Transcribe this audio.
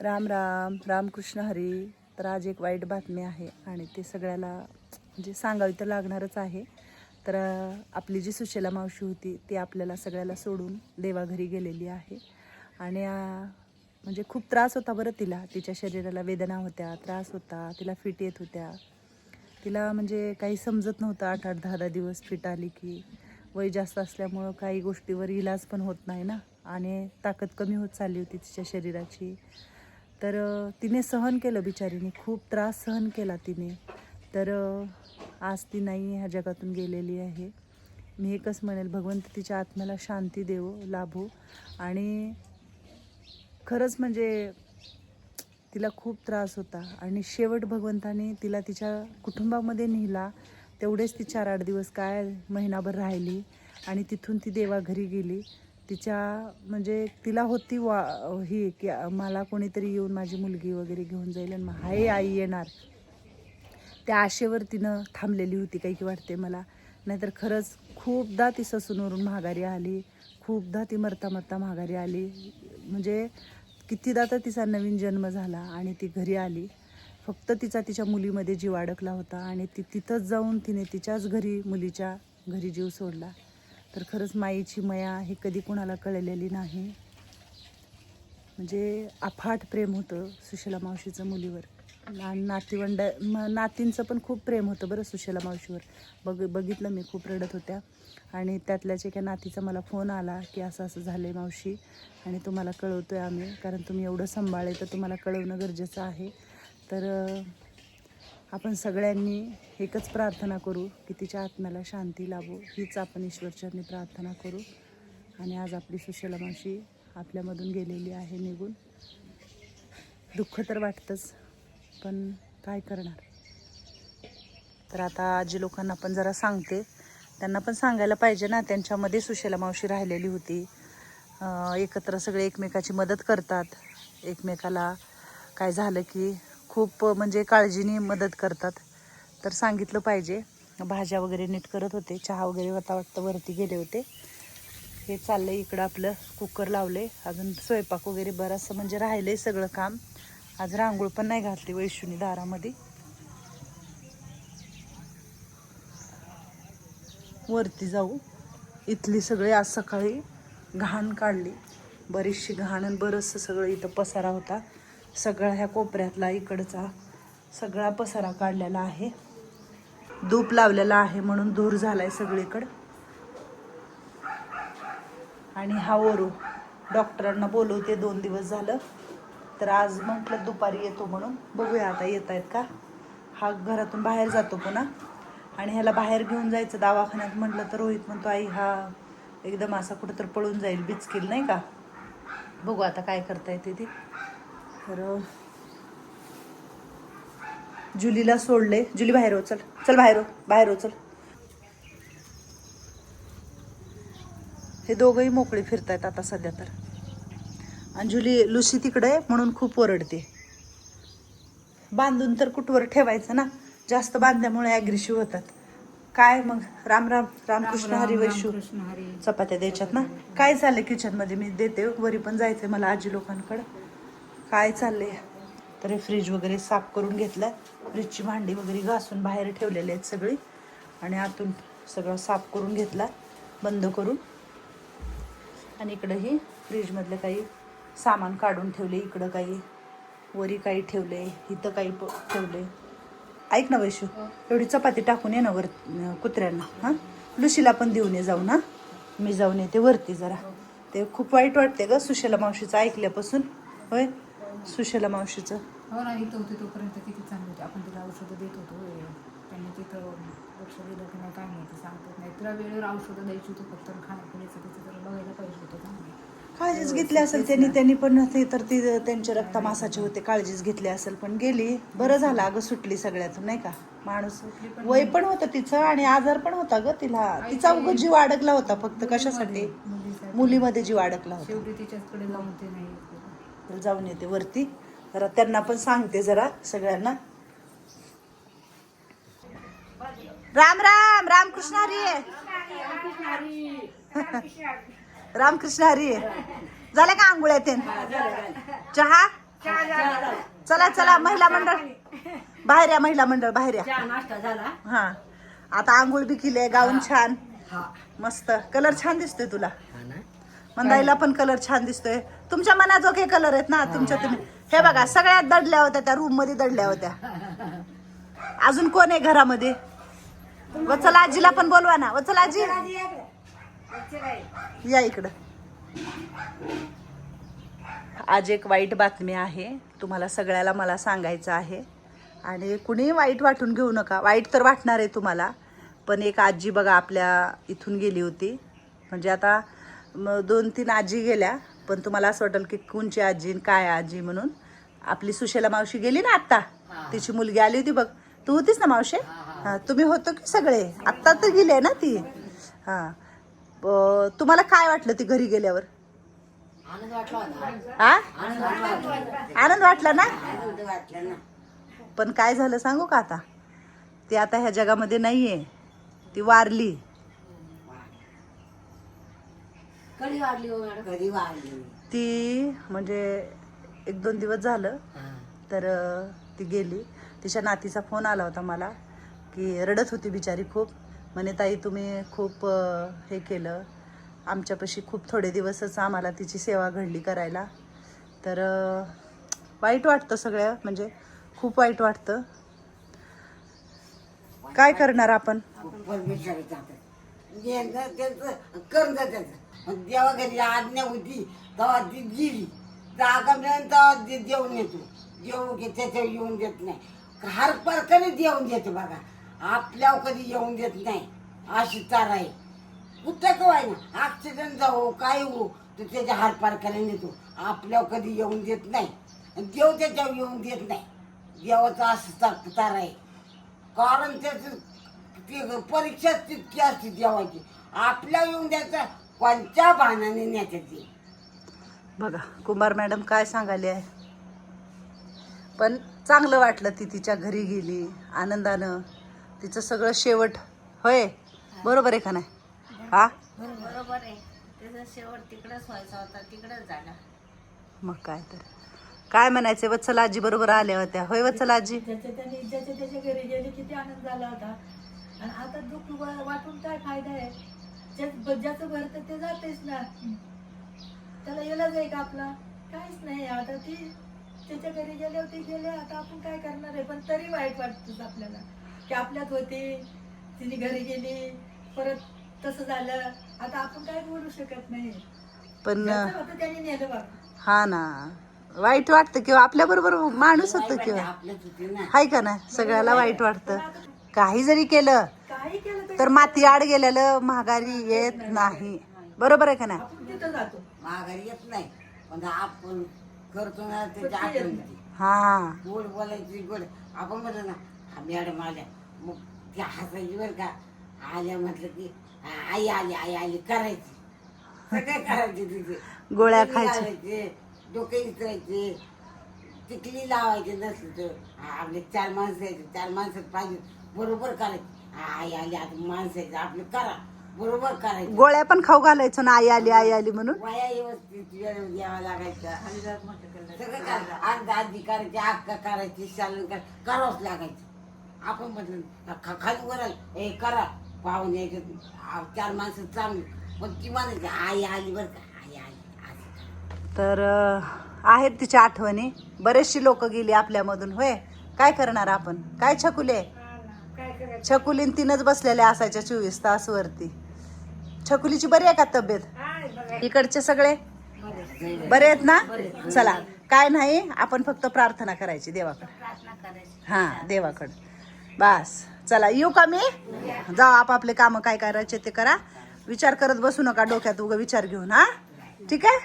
राम राम रामकृष्ण हरी. तर आज एक वाईट बातमी आहे आणि ते सगळ्याला म्हणजे सांगावी तर लागणारच आहे. तर आपली जी सुशेला मावशी होती ती आपल्याला सगळ्याला सोडून देवाघरी गेलेली आहे. आणि म्हणजे खूप त्रास होता बरं तिला. तिच्या शरीराला वेदना होत्या त्रास होता तिला फिट येत होत्या. तिला म्हणजे काही समजत नव्हतं आठ आठ दहा दहा दिवस फिट आली की. वय जास्त असल्यामुळं काही गोष्टीवर इलाज पण होत नाही ना. आणि ताकद कमी होत चालली होती तिच्या शरीराची. तर तिने सहन केलं बिचारीने. खूप त्रास सहन केला तिने. तर आज ती नाही ह्या जगातून गेलेली आहे. मी एकच म्हणेल भगवंत तिच्या आत्म्याला शांती देवो लाभो. आणि खरंच म्हणजे तिला खूप त्रास होता. आणि शेवट भगवंताने तिला तिच्या कुटुंबामध्ये नेला. तेवढेच ती चार आठ दिवस काय महिनाभर राहिली. आणि तिथून ती देवाघरी गेली. तिच्या म्हणजे तिला होती वा ही की मला कोणीतरी येऊन माझी मुलगी वगैरे घेऊन जाईल आणि मग हाय आई येणार. त्या आशेवर तिनं थांबलेली होती काही की वाटते मला. नाहीतर खरंच खूपदा ती ससूनवरून माघारी आली खूपदा ती मरता मरता माघारी आली. म्हणजे कितीदा तर तिचा नवीन जन्म झाला आणि ती घरी आली. फक्त तिचा तिच्या मुलीमध्ये जीव अडकला होता आणि ती तिथंच जाऊन तिने तिच्याच घरी मुलीच्या घरी जीव सोडला. तर खरंच माईची मया हे कधी कुणाला कळलेली नाही. म्हणजे अफाट प्रेम होतं सुशला मावशीचं मुलीवर. आणि नातीवंड म नातींचं पण खूप प्रेम होतं बरं सुशला मावशीवर. बघ बघितलं मी खूप रडत होत्या. आणि त्यातल्याच एका नातीचा मला फोन आला की असं असं झालं आहे मावशी. आणि तुम्हाला कळवतो आहे आम्ही कारण तुम्ही एवढं सांभाळे तर तुम्हाला कळवणं गरजेचं आहे. तर आपण सगळ्यांनी एकच प्रार्थना करू की तिच्या आत्म्याला शांती लाभो. हीच आपण ईश्वरचरणी प्रार्थना करू. आणि आज आपली सुशला मावशी आपल्यामधून गेलेली आहे निघून. दुःख तर वाटतंच पण काय करणार? तर आता आजी लोकांना पण जरा सांगते. त्यांना पण सांगायला पाहिजे ना त्यांच्यामध्ये सुशेला मावशी राहिलेली होती. एकत्र सगळे एकमेकाची मदत करतात. एकमेकाला काय झालं की खूप म्हणजे काळजीने मदत करतात. तर सांगितलं पाहिजे. भाज्या वगैरे नीट करत होते. चहा वगैरे होता वाटतं वरती गेले होते. हे चाललंय इकडं आपलं कुकर लावले अजून स्वयंपाक वगैरे बरंचसं म्हणजे राहिलंय सगळं काम. आज रांगोळ पण नाही घातली वैशुनी दारामध्ये. वरती जाऊ. इथली सगळी आज सकाळी घाण काढली. बरीचशी घाण आणि बरंचसं सगळं इथं पसारा होता. सगळा ह्या कोपऱ्यातला इकडचा सगळा पसारा काढलेला आहे. धूप लावलेला आहे म्हणून धूर झालाय सगळीकडं. आणि हा ओरू. डॉक्टरांना बोलवते दोन दिवस झालं. तर आज म्हटलं दुपारी येतो म्हणून. बघूया आता येत आहेत का? हा घरातून बाहेर जातो पुन्हा. आणि ह्याला बाहेर घेऊन जायचं दवाखान्यात म्हटलं तर रोहित म्हणतो आई हा एकदम असा कुठं तर पळून जाईल बिचकील नाही का? बघू आता काय करता येते ती तर जुलीला सोडले. जुली बाहेर हो चल. चल बाहेर हो. बाहेर हो चल. हे दोघंही मोकळे फिरतायत आता सध्या तर. आणि जुली लुसी तिकडे आहे म्हणून खूप ओरडते. बांधून तर कुठवर ठेवायचं ना? जास्त बांधल्यामुळे ॲग्रेसिव्ह होतात. काय मग? राम राम रामकृष्ण हरी. वैशू चपात्या द्यायच्यात ना? काय चाललंय किचनमध्ये? मी देते वरी पण जायचंय मला आजी लोकांकडं. काय चाललंय? तर हे फ्रीज वगैरे साफ करून घेतलं फ्रीजची भांडी वगैरे घासून बाहेर ठेवलेली आहेत सगळी. आणि आतून सगळं साफ करून घेतला बंद करून. आणि इकडं ही फ्रीजमधलं काही सामान काढून ठेवले इकडं काही वरी काही ठेवले इथं काही प- ठेवले ऐक ना वैशू एवढी चपाती टाकून ये ना वर कुत्र्यांना हां? लुशीला पण देऊन ये जाऊ ना मी जाऊन येते वरती जरा. ते खूप वाईट वाटते ग सुशला मावशीचं ऐकल्यापासून. होय? सुशला मावशीचं. हो ना इथं होते तोपर्यंत किती चांगलं होते. आपण तिला औषधं देत होतो वेळेवर. त्यांनी तिथं लक्ष दिलं की नाही काय माहिती सांगतात नाही. तिला वेळेवर औषधं द्यायची होती फक्त खाण्यापिण्याचं तिचं जरा बघायला पाहिजे होतं चांगलं. काळजीच घेतली असेल त्यांनी त्यांनी पण ते तर ती त्यांचे रक्तमासाचे होते काळजीच घेतली असेल पण गेली. बरं झालं अगं सुटली सगळ्यातून नाही का? माणूस वय पण होतं तिचं आणि आजार पण होता ग तिला. तिचा उगं जीव अडकला होता फक्त कशासाठी? मुलीमध्ये जीव अडकला होता. शेवटी तिच्याचकडे जाऊन ते नाही. तर जाऊन येते वरती. जरा त्यांना पण सांगते जरा सगळ्यांना. राम राम रामकृष्ण हरी. रामकृष्ण हरी. झाल्या का आंघोळ्या ते चहा? चला चला महिला मंडळ. बाहेर या महिला मंडळ बाहेर या. हा. आता आंघोळ बी केली गाऊन छान. हा. मस्त. कलर छान दिसतोय तुला. मंदाईला पण कलर छान दिसतोय. तुमच्या मनाजोगे कलर आहेत ना तुमच्या तुम्ही. हे बघा सगळ्यात दडल्या होत्या त्या रूममध्ये दडल्या होत्या. अजून कोण आहे घरामध्ये? वचल आजीला पण बोलवा ना. वचल आजी या इकडं. आज एक वाईट बातमी आहे. तुम्हाला सगळ्याला मला सांगायचं आहे. आणि कुणीही वाईट वाटून घेऊ नका. वाईट तर वाटणार आहे तुम्हाला. पण एक आजी बघा आपल्या इथून गेली होती. म्हणजे आता म, दोन तीन आजी गेल्या पण तुम्हाला असं वाटेल की कोणची आजी आणि काय आजी म्हणून? आपली सुशेला मावशी गेली ना आत्ता? तिची मुलगी आली होती बघ. तू होतीस ना मावशी? हां तुम्ही होतो की सगळे? आत्ता तर गेली ना ती. हां. तुम्हाला काय वाटलं ती घरी गेल्यावर? हा आनंद वाटला आनंद वाटला ना? आनंद वाटला ना. पण काय झालं सांगू का आता? ती आता ह्या जगामध्ये नाहीये. ती वारली. कधी वाढली हो मॅडम? कधी वाढली ती म्हणजे एक दोन दिवस झालं. तर ती गेली. तिच्या नातीचा फोन आला होता मला की रडत होती बिचारी खूप. म्हणे ताई तुम्ही खूप हे केलं. आमच्यापाशी खूप थोडे दिवसच आम्हाला तिची सेवा घडली करायला. तर वाईट वाटतं सगळं. म्हणजे खूप वाईट वाटतं. काय करणार आपण? त्यांचं कर्ज त्याचं देवा घरी आज्ञा होती तेव्हा ती गेली. जागा मिळेल तेव्हा देऊन येतो. देऊ घे त्याच्यावर येऊन देत नाही. हर प्रकारे देऊन देतो बघा. आपल्यावर कधी येऊन देत नाही. अशी चार आहे. कुठं कवाय ना? ॲक्सिडेंट जाऊ हो, काय हो तर त्याच्या हार प्रकारे नेतो आपल्यावर कधी येऊन देत नाही. आणि देव त्याच्यावर येऊन देत नाही. देवाचं असं तार तार आहे. कारण त्याचं ते परीक्षाच तितकी असते देवाची. आपल्या येऊन द्यायचं कोणत्या भानाने न्यायची बघा कुमार मॅडम काय सांगाले आहे? पण चांगलं वाटलं ती तिच्या घरी गेली आनंदानं. तिचं सगळं शेवट होय? बरोबर आहे का नाही? हा? बरोबर आहे. त्याचा शेवट तिकडंच व्हायचा होता तिकडंच झाला. मग काय तर. काय म्हणायचे वत्सल आजी बरोबर आल्या होत्या. होय वत्सल आजी त्याच्या त्याने ज्याच्या त्याच्या घरी गेले किती आनंद झाला होता. आणि आता दुःख वाटून काय फायदा आहे? ज्याचं भरतं ते जातेच ना. त्याला इलाज आहे का आपला? काहीच नाही. आता ती त्याच्या घरी गेले होते गेले. आता आपण काय करणार आहे? पण तरी वाईट वाटतच आपल्याला की आपल्यात होती. तिने घरी गेली. परत तसं झालं. आता आपण काय बोलू शकत नाही. पण त्याने नेलं बघ हा ना. वाईट वाटतं किंवा आपल्या बरोबर माणूस होतं किंवा. ना. हाय का नाही सगळ्याला वाईट वाटतं. काही जरी केलं काही केलं तरी तर माती आड गेलेलं महागारी येत नाही. बरोबर आहे का नाही? आपण तिथं जातो. माघारी येत नाही. पण आपण करतो ना त्याची आठवण येते हा. गोड बोलायची गोड. आपण म्हणतो ना हा मॅडम आल्या. मग ती हसायची बरं का. आल्या म्हटलं की "हा, आई आली आई आली. करायची. सगळं करायचे तिथे. गोळ्या खायच्या. डोके इचरायचे. टिकली लावायचे नसलं तर हा, आपले चार माणसं यायचे चार माणसं पाहिजे. बरोबर करायचे. आई आली आता माणसं यायचे आपलं करा. बरोबर करायचं. गोळ्या पण खाऊ घालायचो ना आई आली आई आली म्हणून? वया व्यवस्थित वेळ द्यावा लागायचा. सगळं करायचं. अर्धा आधी करायची अक्का करायची शालन कर करावंच लागायचं. आपण म्हटलं खा- खाली वर आलं, हे करा. पाहून यायचं आ, चार माणसं चांगली. पण ती म्हणायची आई आली बरं का. आई आली असं. तर अं, आहेत तिच्या आठवणी. बरेचशी लोक गेली आपल्यामधून. होय? काय करणार आपण? काय छकुले? छकुलीन तीनच बसलेल्या असायच्या चोवीस तास वरती छकुलीची बरी आहे का तब्येत? इकडचे सगळे? बरे आहेत ना? चला काय नाही आपण फक्त प्रार्थना करायची देवाकडे. हा देवाकडे. बस चला येऊ का मी? जाऊ आपापले कामं काय करायचे ते करा. विचार करत बसू नका डोक्यात उगा विचार घेऊन हा? ठीक आहे?